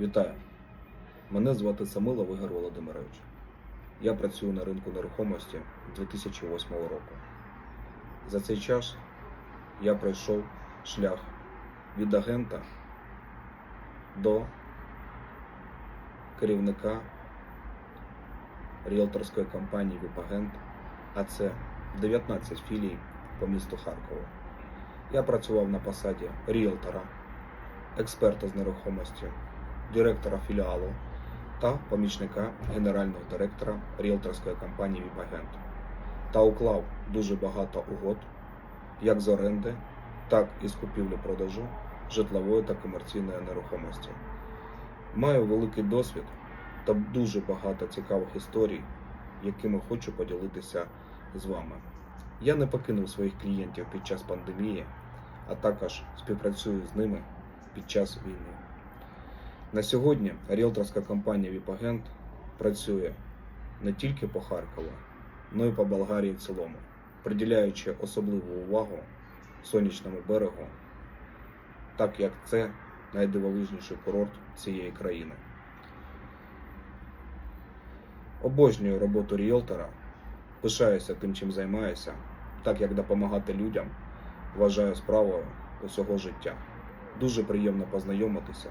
Вітаю! Мене звати Самилов Ігор Володимирович. Я працюю на ринку нерухомості 2008 року. За цей час я пройшов шлях від агента до керівника ріелторської компанії Віпагент, а це 19 філій по місту Харкову. Я працював на посаді ріелтора, експерта з нерухомості, директора філіалу та помічника генерального директора ріелторської компанії Віпагент та уклав дуже багато угод як з оренди, так і з купівлі-продажу житлової та комерційної нерухомості. Маю великий досвід та дуже багато цікавих історій, якими хочу поділитися з вами. Я не покинув своїх клієнтів під час пандемії, а також співпрацюю з ними під час війни. На сьогодні ріелторська компанія Віпагент працює не тільки по Харкову, але й по Болгарії в цілому, приділяючи особливу увагу сонячному берегу, так як це найдивовижніший курорт цієї країни. Обожнюю роботу ріелтора, пишаюся тим, чим займаюся, так як допомагати людям вважаю справою усього життя. Дуже приємно познайомитися